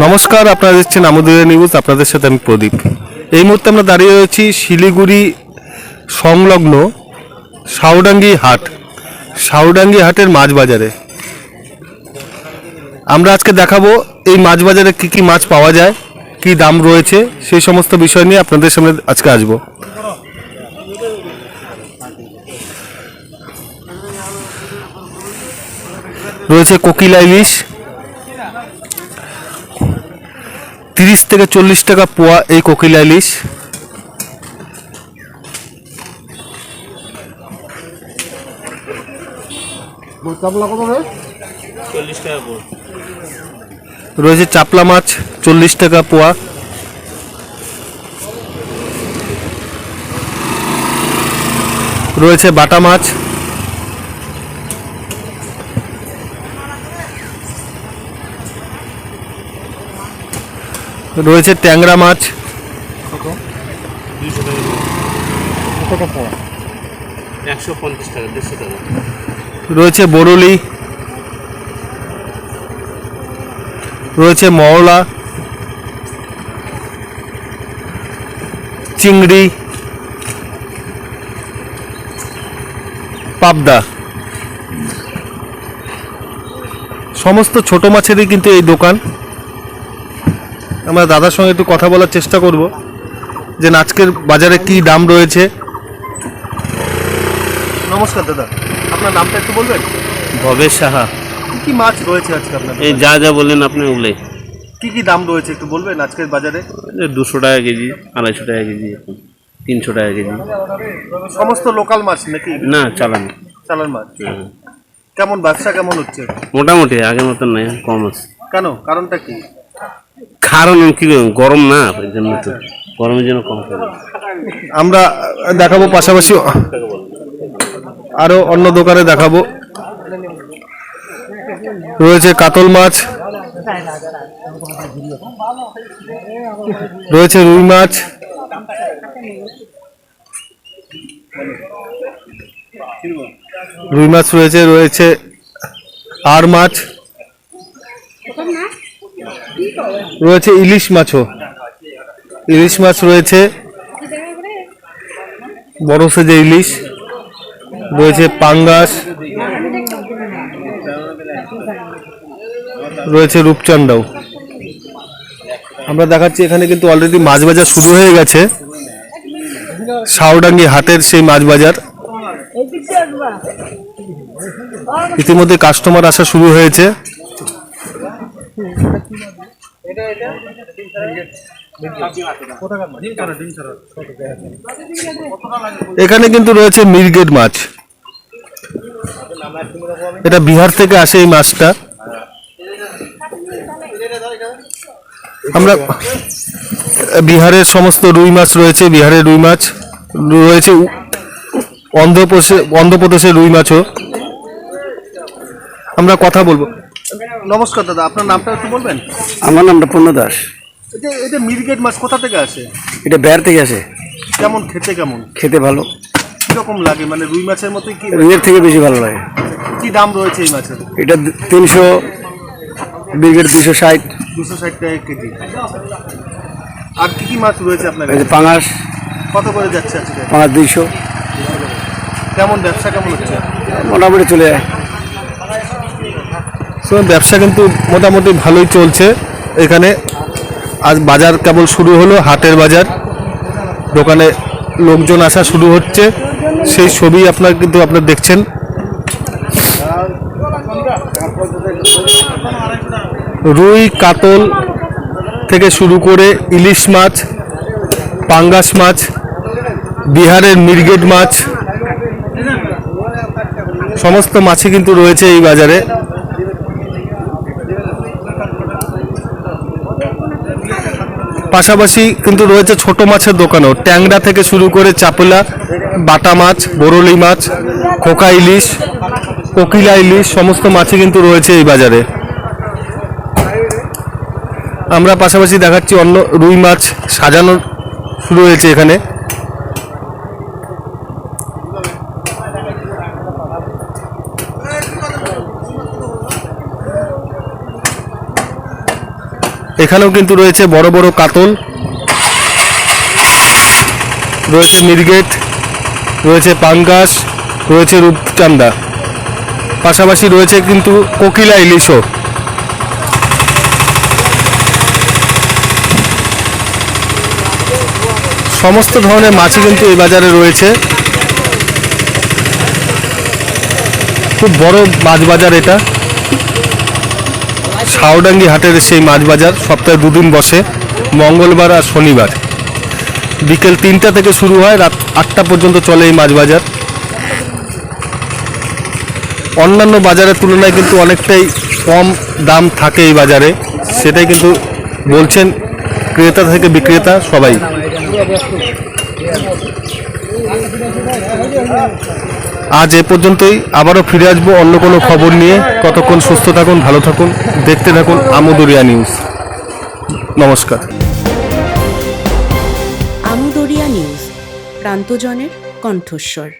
নমস্কার, আপনারা দেখছেন আমাদের নিউজ আপনাদের সাথে আমি প্রদীপ। এই মুহূর্তে আমরা দাঁড়িয়ে রয়েছি শিলিগুড়ি সংলগ্ন সাউডাঙ্গি হাট। সাউডাঙ্গি হাটের মাছ বাজারে আমরা আজকে দেখাবো এই মাছ বাজারে কী কী মাছ পাওয়া যায়, কী দাম রয়েছে, সেই সমস্ত বিষয় নিয়ে আপনাদের সামনে আজকে আসব। রয়েছে কোকিলা ইলিশ তিরিশ থেকে চল্লিশ টাকা পোয়া এই কোকিলা ইলিশ রয়েছে চাপলা মাছ চল্লিশ টাকা পোয়া। রয়েছে বাটা মাছ রয়েছে ট্যাংরা মাছ। রয়েছে বরলি। রয়েছে মওলা। চিংড়ি। পাবদা। সমস্ত ছোট মাছেরই কিন্তু এই দোকান। আমরা দাদার সঙ্গে একটু কথা বলার চেষ্টা করব যে আজকের বাজারে কি দাম রয়েছে। নমস্কার দাদা আপনার নামটা একটু বলবেন? ভবেশ সাহা। কি কি মাছ রয়েছে আজকে আপনার এই যা যা বললেন আপনি ওগুলোই কি কি দাম রয়েছে একটু বলবেন আজকের বাজারে? দুশো টাকা কেজি আড়াইশো টাকা কেজি এখন তিনশো টাকা কেজি। সমস্ত লোকাল মাছ নাকি? না চালান। চালান মাছ? কেমন ব্যবসা কেমন হচ্ছে? মোটামুটি আগের মতন নাই কম আছে। কেন? কারণটা কি? কারণ কি গরম? না? গরমের জন্য কম আমরা দেখাবো পাশাপাশি আরও অন্য দোকানে দেখাবো। রয়েছে কাতল মাছ, রয়েছে রুই মাছ রুই মাছ রয়েছে রয়েছে আর মাছ। রয়েছে ইলিশ মাছও। ইলিশ মাছ রয়েছে। বড় সাইজের ইলিশ। রয়েছে পাঙ্গাস। রয়েছে রূপচান্দাও আমরা দেখাচ্ছি এখানে কিন্তু অলরেডি মাছ বাজার শুরু হয়ে গেছে। সাউডাঙ্গি হাটের সেই মাছ বাজার। ইতিমধ্যে কাস্টমার আসা শুরু হয়েছে। এখানে কিন্তু রয়েছে মিরগেট মাছ। এটা বিহার থেকে আসে এই মাছটা। আমরা বিহারের সমস্ত রুই মাছ রয়েছে বিহারের রুই মাছ। রয়েছে অন্ধ্রপ্রদেশে অন্ধ্রপ্রদেশের রুই মাছও। আমরা কথা বলব। নমস্কার দাদা আপনার নামটা একটু বলবেন? আমার নামটা পূর্ণ দাস। এটা এটা মিরগেট মাছ কোথা থেকে আসে? এটা বের থেকে আসে। কেমন খেতে কেমন? খেতে ভালো। কীরকম লাগে? মানে রুই মাছের মতোই কি? রুইয়ের থেকে বেশি ভালো লাগে। কি দাম রয়েছে এই মাছের? এটা তিনশো ব্রিগেড দুশো ষাট। দুশো ষাট টাকা কেজি। আর কি কি মাছ রয়েছে আপনার কাছে? পাঙাশ। কত করে যাচ্ছে আজকে? পাঁচ দুইশো। কেমন ব্যবসা কেমন হচ্ছে? মোটামুটি চলে যায়। তো ব্যবসা কিন্তু মোটামুটি ভালোই চলছে এখানে। আজ বাজার কেবল শুরু হলো, হাটের বাজার। দোকানে লোকজন আসা শুরু হচ্ছে। সেই ছবি আপনার কিন্তু আপনার দেখছেন। রুই, কাতল থেকে শুরু করে ইলিশ মাছ, পাঙ্গাস মাছ, বিহারের মিরগেট মাছ, সমস্ত মাছই কিন্তু রয়েছে এই বাজারে। পাশাপাশি কিন্তু রয়েছে ছোট মাছের দোকানও। ট্যাংরা থেকে শুরু করে চাপলা, বাটা মাছ বরলি মাছ, খোকা ইলিশ, কোকিলা ইলিশ, সমস্ত মাছই কিন্তু রয়েছে এই বাজারে। আমরা পাশাপাশি দেখাচ্ছি অন্য রুই মাছ সাজানো শুরু হয়েছে এখানে। এখানেও কিন্তু রয়েছে বড় বড় কাতল। রয়েছে মিরগেট, রয়েছে পাঙ্গাস, রয়েছে রূপচান্দা পাশাপাশি রয়েছে কিন্তু কোকিলা ইলিশও। সমস্ত ধরনের মাছই কিন্তু এই বাজারে রয়েছে। খুব বড় মাছ বাজার এটা। শাওডাঙ্গি হাটের সেই মাছ বাজার সপ্তাহে দুদিন বসে, মঙ্গলবার আর শনিবার। বিকেল তিনটা থেকে শুরু হয়, রাত আটটা পর্যন্ত চলে এই মাছ বাজার অন্যান্য বাজারের তুলনায় কিন্তু অনেকটাই কম দাম থাকে এই বাজারে, সেটাই কিন্তু বলছেন ক্রেতা থেকে বিক্রেতা সবাই। আজ এ পর্যন্তই। আবারও ফিরে আসব অন্য কোনো খবর নিয়ে। কতক্ষণ সুস্থ থাকুন, ভালো থাকুন, দেখতে থাকুন আমুদরিয়া নিউজ। নমস্কার। আমুদরিয়া নিউজ, প্রান্তজনের কণ্ঠস্বর।